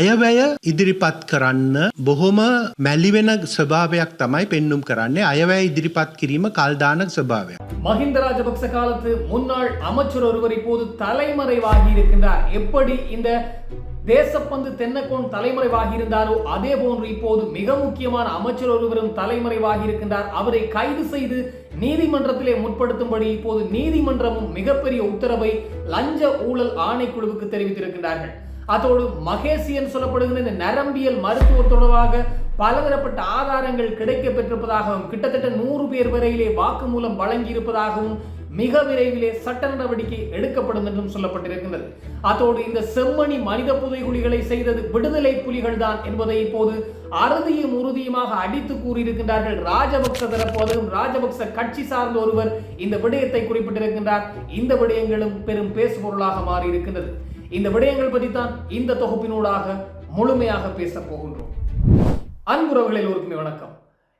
අයවැය ඉදිරිපත් කරන්න බොහොම මැලිවෙන ස්වභාවයක් තමයි පෙන්නුම් කරන්නේ අයවැය ඉදිරිපත් කිරීම කල්දානක ස්වභාවයක්. மஹிந்த ராஜபக்ச காலத்து முன்னாள் அமைச்சர் ஒருவர் இப்போது தலைமறைவாகி இருக்கின்றார் எப்படி இந்த தேசப்பந்து தென்னக்கோன் தலைமறைவாகி இருந்தாரோ அதே போன்று இப்போது மிக முக்கியமான அமைச்சர் ஒருவரும் தலைமறைவாகி இருக்கின்றார் அவரை கைது செய்து நீதிமன்றத்திலே முற்படுத்தும்படி இப்போது நீதிமன்றமும் மிகப்பெரிய உத்தரவை லஞ்ச ஊழல் ஆணைக்குழுவுக்கு தெரிவித்திருக்கின்றார்கள் அதோடு மகேசியன் சொல்லப்படுகிற இந்த நரம்பியல் மருத்துவர் தொடர்பாக பலதரப்பட்ட ஆதாரங்கள் கிடைக்க பெற்றிருப்பதாகவும் கிட்டத்தட்ட நூறு பேர் வரையிலே வாக்குமூலம் வழங்கி இருப்பதாகவும் மிக விரைவிலே சட்ட நடவடிக்கை எடுக்கப்படும் என்றும் சொல்லப்பட்டிருக்கின்றது. அதோடு இந்த செம்மணி மனித புதைகுலிகளை செய்தது விடுதலை புலிகள் தான் என்பதை இப்போது அறுதியும் உறுதியுமாக அடித்து கூறியிருக்கின்றார்கள். ராஜபக்ச தரப்போதும் ராஜபக்ச கட்சி சார்ந்த ஒருவர் இந்த விடயத்தை குறிப்பிட்டிருக்கின்றார். இந்த விடயங்களும் பெரும் பேசுபொருளாக மாறி இருக்கின்றது இந்த விடயங்கள் பற்றி தான் இந்த தொகுப்பினூடாக முழுமையாக பேச போகின்றோம். அன்புறவுகளில் ஒருக்குமே வணக்கம்.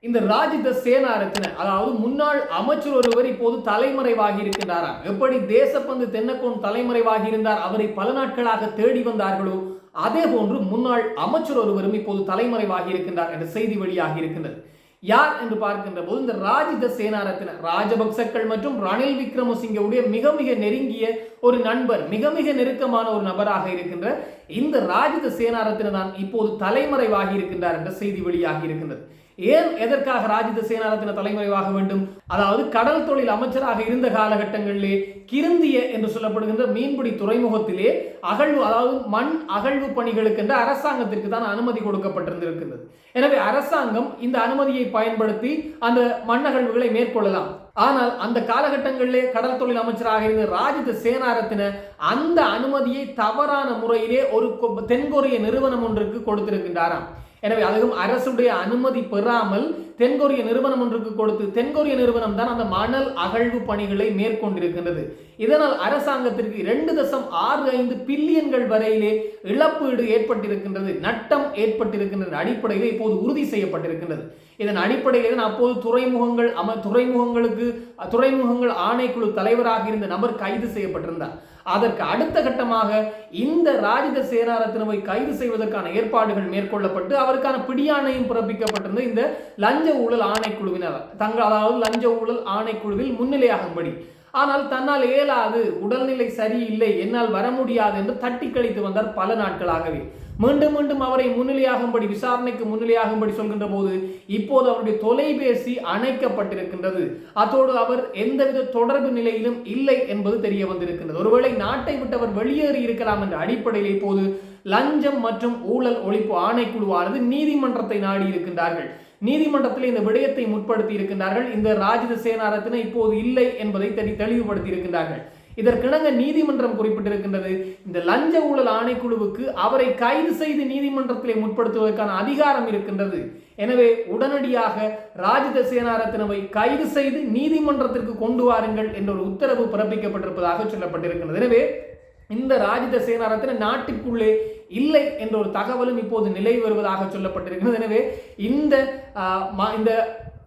இந்த ராஜித சேனாரத்தின அதாவது முன்னாள் அமைச்சர் ஒருவர் இப்போது தலைமறைவாகி இருக்கின்றாராம் எப்படி தேசப்பந்து தென்னக்கோன் தலைமறைவாகி இருந்தார்? அவரை பல நாட்களாக தேடி வந்தார்களோ? அதே போன்று முன்னாள் அமைச்சர் ஒருவரும் இப்போது தலைமறைவாகி இருக்கின்றார் என்ற செய்தி வெளியாகி இருக்கின்றது. யார் என்று பார்க்கின்ற போது இந்த ராஜித சேனாரத்தின ராஜபக்சக்கள் மற்றும் ரணில் விக்ரமசிங்கவுடைய மிக மிக நெருங்கிய ஒரு நண்பர் மிக மிக நெருக்கமான ஒரு நபராக இருக்கின்ற இந்த ராஜித சேனாரத்தின தான் இப்போது தலைமறைவாகி இருக்கின்றார் என்ற செய்தி வெளியாகி இருக்கின்றது. ஏன் எதற்காக ராஜித சேனாரத்தின தலைமறைவாக வேண்டும்? அதாவது கடல் தொழில் அமைச்சராக இருந்த காலகட்டங்களிலே கிருந்திய என்று சொல்லப்படுகின்ற மீன்பிடி துறைமுகத்திலே அகழ்வு அதாவது மண் அகழ்வு பணிகளுக்கென்று அரசாங்கத்திற்கு தான் அனுமதி கொடுக்கப்பட்டிருந்திருக்கின்றது. எனவே அரசாங்கம் இந்த அனுமதியை பயன்படுத்தி அந்த மண் அகழ்வுகளை மேற்கொள்ளலாம். ஆனால் அந்த காலகட்டங்களிலே கடல் தொழில் அமைச்சராக இருந்த ராஜித சேனாரத்தின அந்த அனுமதியை தவறான முறையிலே ஒரு கொ- தென்கொரிய நிறுவனம் ஒன்றுக்கு கொடுத்திருக்கின்றாராம். எனவே அதுவும் அரசுடைய அனுமதி பெறாமல் தென்கொரிய நிறுவனம் ஒன்றுக்கு கொடுத்து தென்கொரிய நிறுவனம் தான் அந்த மணல் அகழ்வு பணிகளை மேற்கொண்டிருக்கின்றது. இதனால் அரசாங்கத்திற்கு இரண்டு தசம் ஆறு ஐந்து பில்லியன்கள் வரையிலே இழப்பீடு ஏற்பட்டிருக்கின்றது நட்டம் ஏற்பட்டிருக்கின்ற அடிப்படையில் இப்போது உறுதி செய்யப்பட்டிருக்கின்றது. இதன் அடிப்படையில் அப்போது துறைமுகங்கள் அம துறைமுகங்களுக்கு துறைமுகங்கள் ஆணைக்குழு தலைவராக இருந்த நபர் கைது செய்யப்பட்டிருந்தார். அதற்கு அடுத்த கட்டமாக இந்த ராஜித சேனாரத்தினவை கைது செய்வதற்கான ஏற்பாடுகள் மேற்கொள்ளப்பட்டு அவருக்கான பிடியாணையும் பிறப்பிக்கப்பட்டிருந்த இந்த லஞ்ச ஊழல் ஆணைக்குழுவினர் தங்கள் அதாவது லஞ்ச ஊழல் ஆணைக்குழுவில் முன்னிலையாகும்படி. ஆனால் தன்னால் இயலாது உடல்நிலை சரியில்லை என்னால் வர முடியாது என்று தட்டி கழித்து வந்தார் பல நாட்களாகவே. மீண்டும் மீண்டும் அவரை முன்னிலையாகும்படி விசாரணைக்கு முன்னிலையாகும்படி சொல்கின்ற போது இப்போது அவருடைய தொலைபேசி அணைக்கப்பட்டிருக்கின்றது. அதோடு அவர் எந்தவித தொடர்பு நிலையிலும் இல்லை என்பது தெரிய வந்திருக்கின்றது. ஒருவேளை நாட்டை விட்டு அவர் வெளியேறி இருக்கலாம் என்ற அடிப்படையில் இப்போது லஞ்சம் மற்றும் ஊழல் ஒழிப்பு ஆணைக்குழுவானது நீதிமன்றத்தை நாடி இருக்கின்றார்கள். நீதிமன்றத்தில் இந்த விடயத்தை முற்படுத்தி இருக்கின்றார்கள். இந்த ராஜித சேனாரத்தின இப்போது இல்லை என்பதை தெளிவுபடுத்தி இருக்கின்றார்கள். இதற்கிணங்க நீதிமன்றம் குறிப்பிட்டிருக்கின்றது. இந்த லஞ்ச ஊழல் ஆணைக்குழுவுக்கு அவரை கைது செய்து நீதிமன்றத்திலே முற்படுத்துவதற்கான அதிகாரம் இருக்கின்றது. எனவே உடனடியாக ராஜித சேனாரத்தினவை கைது செய்து நீதிமன்றத்திற்கு கொண்டு வாருங்கள் என்ற ஒரு உத்தரவு பிறப்பிக்கப்பட்டிருப்பதாக சொல்லப்பட்டிருக்கின்றது. எனவே இந்த ராஜித சேனாரத்தின நாட்டுக்குள்ளே இல்லை என்ற ஒரு தகவலும் இப்போது நிலை வருவதாக சொல்லப்பட்டிருக்கிறது எனவே இந்த ஆஹ், இந்த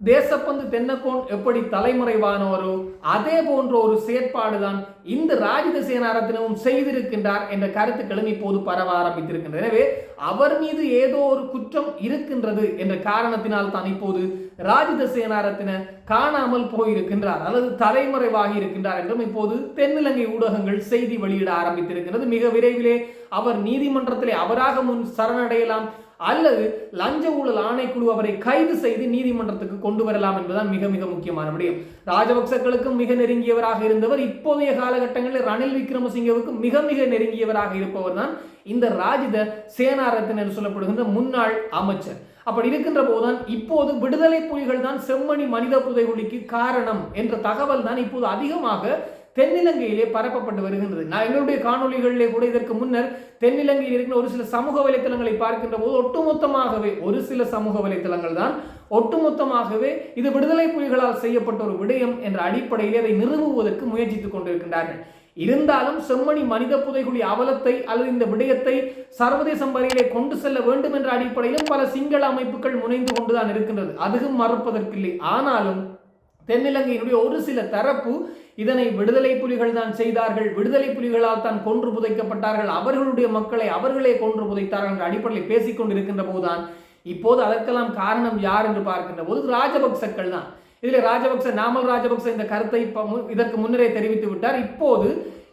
தேசப்பந்து தென்னக்கோன் எப்படி தலைமறைவானவரோ அதே போன்ற ஒரு செயற்பாடு தான் இந்த ராஜித சேனாரத்தினமும் செய்திருக்கின்றார் என்ற கருத்துக்களும் இப்போது பரவ ஆரம்பித்திருக்கின்றன. எனவே அவர் மீது ஏதோ ஒரு குற்றம் இருக்கின்றது என்ற காரணத்தினால் தான் இப்போது ராஜித சேனாரத்தின காணாமல் போயிருக்கின்றார் அல்லது தலைமறைவாகி இருக்கின்றார் என்றும் இப்போது தென்னிலங்கை ஊடகங்கள் செய்தி வெளியிட ஆரம்பித்திருக்கிறது மிக விரைவிலே அவர் நீதிமன்றத்திலே அவராக முன் சரணடையலாம் அல்லது லஞ்ச ஊழல் ஆணைக்குழு அவரை கைது செய்து நீதிமன்றத்துக்கு கொண்டு வரலாம் என்பதுதான் மிக மிக முக்கியமான விடயம். ராஜபக்சக்களுக்கும் மிக நெருங்கியவராக இருந்தவர் இப்போதைய காலகட்டங்களில் ரணில் விக்ரமசிங்கவுக்கும் மிக மிக நெருங்கியவராக இருப்பவர் தான் இந்த ராஜித சேனாரத்தின் என்று சொல்லப்படுகின்ற முன்னாள் அமைச்சர். அப்படி இருக்கின்ற போதுதான் இப்போது விடுதலை புலிகள் தான் செம்மணி மனித புதைகுழிக்கு காரணம் என்ற தகவல் தான் இப்போது அதிகமாக தென்னிலங்கையிலே பரப்பப்பட்டு வருகின்றது. நான் எங்களுடைய காணொளிகளிலே கூட இதற்கு முன்னர் தென்னிலங்கையில் இருக்கிற ஒரு சில சமூக வலைத்தளங்களை பார்க்கின்ற போது ஒட்டுமொத்தமாகவே ஒரு சில சமூக வலைத்தளங்கள் தான் ஒட்டுமொத்தமாகவே இது விடுதலை புலிகளால் செய்யப்பட்ட ஒரு விடயம் என்ற அடிப்படையிலே அதை நிறுவுவதற்கு முயற்சித்துக் கொண்டிருக்கின்றார்கள். இருந்தாலும் செம்மணி மனித புதைகுழி அவலத்தை அல்லது இந்த விடயத்தை சர்வதேசம் வரையிலே கொண்டு செல்ல வேண்டும் என்ற அடிப்படையிலும் பல சிங்கள அமைப்புகள் முனைந்து கொண்டுதான் இருக்கின்றது. அதுவும் மறுப்பதற்கில்லை. ஆனாலும் தென்னிலங்கையினுடைய ஒரு சில தரப்பு இதனை விடுதலை புலிகள் தான் செய்தார்கள். விடுதலை புலிகளால் தான் கொன்று புதைக்கப்பட்டார்கள். அவர்களுடைய மக்களை அவர்களே கொன்று புதைத்தார்கள் என்ற அடிப்படையில் பேசிக்கொண்டிருக்கின்ற போதுதான் இப்போது அதற்கெல்லாம் காரணம் யார் என்று பார்க்கின்ற போது ராஜபக்சக்கள் தான். இதில் ராஜபக்ச நாமல் ராஜபக்ச இந்த கருத்தை இதற்கு முன்னரே தெரிவித்து விட்டார். இப்போது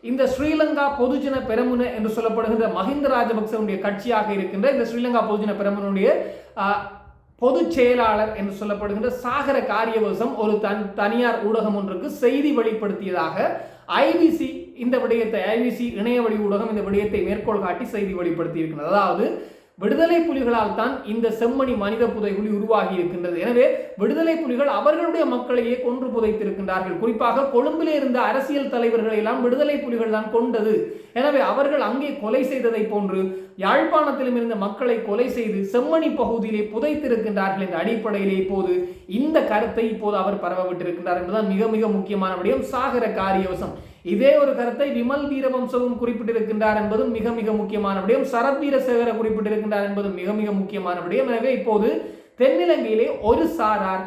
இந்த ஸ்ரீலங்கா பொதுஜன பெரமுன என்று சொல்லப்படுகின்ற மஹிந்த ராஜபக்சனுடைய கட்சியாக இருக்கின்ற இந்த ஸ்ரீலங்கா பொதுஜன பெரமுனுடைய பொதுச் செயலாளர் என்று சொல்லப்படுகின்ற சாகர காரியவசம் ஒரு தன் தனியார் ஊடகம் ஒன்றுக்கு செய்தி வெளிப்படுத்தியதாக ஐபிசி இந்த விடயத்தை ஐபிசி இணைய வழி ஊடகம் இந்த விடயத்தை மேற்கோள் காட்டி செய்தி வெளிப்படுத்தி இருக்கிறது அதாவது விடுதலை புலிகளால் தான் இந்த செம்மணி மனித புதைகுழி உருவாகி இருக்கின்றது. எனவே விடுதலை புலிகள் அவர்களுடைய மக்களையே கொன்று புதைத்திருக்கின்றார்கள். குறிப்பாக கொழும்பிலே இருந்த அரசியல் தலைவர்களை எல்லாம் விடுதலை புலிகள் தான் கொண்டது. எனவே அவர்கள் அங்கே கொலை செய்ததை போன்று யாழ்ப்பாணத்திலும் இருந்த மக்களை கொலை செய்து செம்மணி பகுதியிலே புதைத்திருக்கின்றார்கள் என்ற அடிப்படையிலே இப்போது இந்த கருத்தை இப்போது அவர் பரவவிட்டிருக்கின்றார் என்பதுதான் மிக மிக முக்கியமான விடயம். சாகர காரியவசம். இதே ஒரு கருத்தை விமல் வீரவம்சவும் குறிப்பிட்டிருக்கின்றார் என்பதும் மிக மிக முக்கியமான விடயம். சரத் வீரசேகர குறிப்பிட்டிருக்கின்றார் என்பதும் மிக மிக முக்கியமான விடயம். எனவே இப்போது தென்னிலங்கையிலே ஒரு சாரார்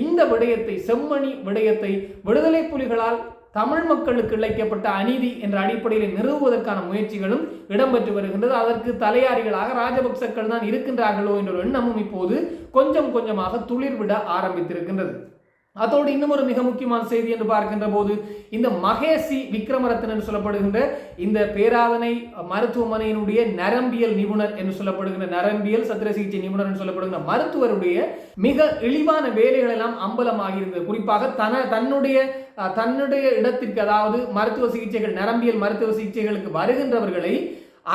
இந்த விடயத்தை செம்மணி விடயத்தை விடுதலை புலிகளால் தமிழ் மக்களுக்கு இழைக்கப்பட்ட அநீதி என்ற அடிப்படையில் நிறுவுவதற்கான முயற்சிகளும் இடம்பெற்று வருகின்றது. அதற்கு தலையாரிகளாக ராஜபக்சக்கள் தான் இருக்கின்றார்களோ என்ற ஒரு எண்ணமும் இப்போது கொஞ்சம் கொஞ்சமாக துளிர்விட ஆரம்பித்திருக்கின்றது. அதோடு இன்னும் ஒரு மிக முக்கியமான செய்தி என்று பார்க்கின்ற போது இந்த மகேசி விக்ரமரத்தன் என்று சொல்லப்படுகின்ற இந்த பேராதனை மருத்துவமனையினுடைய நரம்பியல் நிபுணர் என்று சொல்லப்படுகின்ற நரம்பியல் சத்திர சிகிச்சை நிபுணர் என்று சொல்லப்படுகின்ற மருத்துவருடைய மிக இழிவான வேலைகள் எல்லாம் அம்பலமாக இருந்தது குறிப்பாக தன தன்னுடைய தன்னுடைய இடத்திற்கு அதாவது மருத்துவ சிகிச்சைகள் நரம்பியல் மருத்துவ சிகிச்சைகளுக்கு வருகின்றவர்களை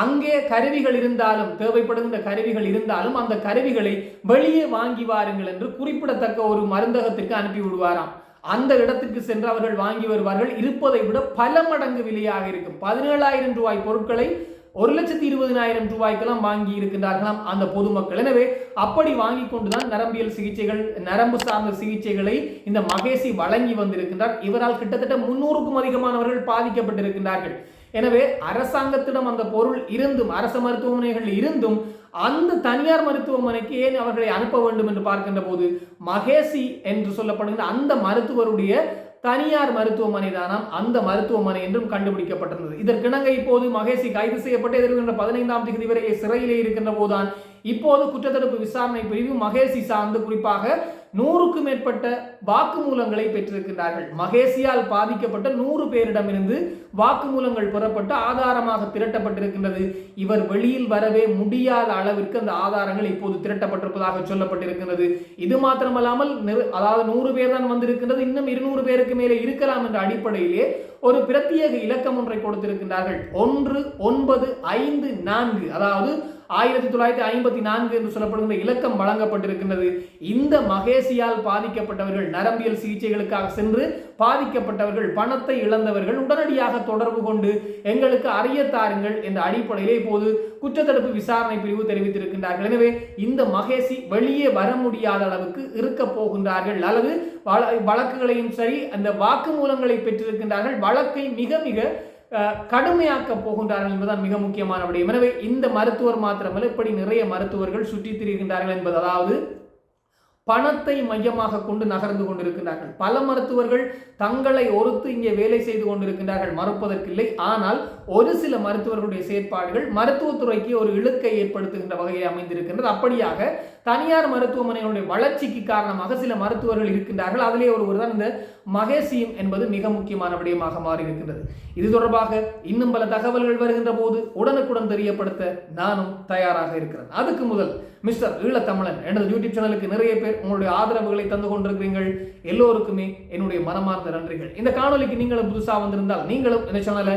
அங்கே கருவிகள் இருந்தாலும் தேவைப்படுகின்ற கருவிகள் இருந்தாலும் அந்த கருவிகளை வெளியே வாங்கி வாருங்கள் என்று குறிப்பிடத்தக்க ஒரு மருந்தகத்திற்கு அனுப்பி விடுவாராம் அந்த இடத்துக்கு சென்று அவர்கள் வாங்கி வருவார்கள். இருப்பதை விட பல மடங்கு விலையாக இருக்கும். பதினேழாயிரம் ரூபாய் பொருட்களை ஒரு லட்சத்தி இருபதினாயிரம் ரூபாய்க்கெல்லாம் வாங்கி இருக்கின்றார்களாம் அந்த பொதுமக்கள். எனவே அப்படி வாங்கி கொண்டுதான் நரம்பியல் சிகிச்சைகள் நரம்பு சார்ந்த சிகிச்சைகளை இந்த மகேசி வழங்கி வந்திருக்கின்றார். இவரால் கிட்டத்தட்ட முன்னூறுக்கும் அதிகமானவர்கள் பாதிக்கப்பட்டிருக்கின்றார்கள். எனவே அரசாங்கத்திடம் அந்த பொருள் இருந்தும் அரசு மருத்துவமனைகள் இருந்தும் அந்த தனியார் மருத்துவமனைக்கு ஏன் அவர்களை அனுப்ப வேண்டும் என்று பார்க்கின்ற போது மகேசி என்று சொல்லப்படுகின்ற அந்த மருத்துவருடைய தனியார் மருத்துவமனை தானாம் அந்த மருத்துவமனை என்றும் கண்டுபிடிக்கப்பட்டிருந்தது. இதற்கிணங்க இப்போது மகேசி கைது செய்யப்பட்டு எதிர்கின்ற பதினைந்தாம் தேதி வரை சிறையிலே இருக்கின்ற போதுதான் இப்போது குற்றத்தடுப்பு விசாரணை பிரிவு மகேசி சார்ந்து குறிப்பாக நூறுக்கும் மேற்பட்ட வாக்குமூலங்களை பெற்றிருக்கின்றார்கள். மகேசியால் பாதிக்கப்பட்ட நூறு பேரிடமிருந்து வாக்குமூலங்கள் பெறப்பட்டு ஆதாரமாக திரட்டப்பட்டிருக்கின்றது. இவர் வெளியில் வரவே முடியாத அளவிற்கு அந்த ஆதாரங்கள் இப்போது திரட்டப்பட்டிருப்பதாக சொல்லப்பட்டிருக்கிறது இது மாத்திரமல்லாமல் அதாவது நூறு பேர் தான் வந்திருக்கின்றது. இன்னும் இருநூறு பேருக்கு மேலே இருக்கலாம் என்ற அடிப்படையிலே ஒரு பிரத்யேக இலக்கம் ஒன்றை கொடுத்திருக்கின்றார்கள். ஒன்று ஒன்பது ஐந்து நான்கு அதாவது ஆயிரத்தி தொள்ளாயிரத்தி ஐம்பத்தி நான்கு என்று சொல்லப்படுகின்ற இலக்கம் வழங்கப்பட்டிருக்கின்றது. இந்த மகேசியால் பாதிக்கப்பட்டவர்கள் நரம்பியல் சிகிச்சைகளுக்காக சென்று பாதிக்கப்பட்டவர்கள் பணத்தை இழந்தவர்கள் உடனடியாக தொடர்பு கொண்டு எங்களுக்கு அறிய தாருங்கள் என்ற அடிப்படையிலே இப்போது குற்றத்தடுப்பு விசாரணை பிரிவு தெரிவித்திருக்கின்றார்கள். எனவே இந்த மகேசி வெளியே வர முடியாத அளவுக்கு இருக்க போகின்றார்கள். அல்லது வழக்குகளையும் சரி அந்த வாக்குமூலங்களை பெற்றிருக்கின்றார்கள். வழக்கை மிக மிக கடுமையாக்க போகின்றார்கள் என்பதுதான் மிக முக்கியமான விடயம். எனவே இந்த மருத்துவர் மாத்திரமல்ல இப்படி நிறைய மருத்துவர்கள் சுற்றித் திரிகின்றார்கள் என்பது அதாவது பணத்தை மையமாக கொண்டு நகர்ந்து கொண்டிருக்கின்றார்கள். பல மருத்துவர்கள் தங்களை ஒருத்து இங்கே வேலை செய்து கொண்டிருக்கின்றார்கள் மறுப்பதற்கில்லை. ஆனால் ஒரு சில மருத்துவர்களுடைய செயற்பாடுகள் மருத்துவத்துறைக்கு ஒரு இழுக்கை ஏற்படுத்துகின்ற வகையில் அமைந்திருக்கின்றது. அப்படியாக தனியார் மருத்துவமனைகளுடைய வளர்ச்சிக்கு காரணமாக சில மருத்துவர்கள் இருக்கின்றார்கள். அதிலே ஒருவர் தான் இந்த மகேசியம் என்பது மிக முக்கியமான விடயமாக மாறி இருக்கின்றது இது தொடர்பாக இன்னும் பல தகவல்கள் வருகின்ற போது உடனுக்குடன் தெரியப்படுத்த நானும் தயாராக இருக்கிறேன். அதுக்கு முதல் மிஸ்டர் ஈழத்தமிழன் எனது யூடியூப் சேனலுக்கு நிறைய பேர் உங்களுடைய ஆதரவுகளை தந்து கொண்டிருக்கிறீர்கள். எல்லோருக்குமே என்னுடைய மனமார்ந்த நன்றிகள். இந்த காணொலிக்கு நீங்களும் புதுசாக வந்திருந்தால் நீங்களும் இந்த சேனலை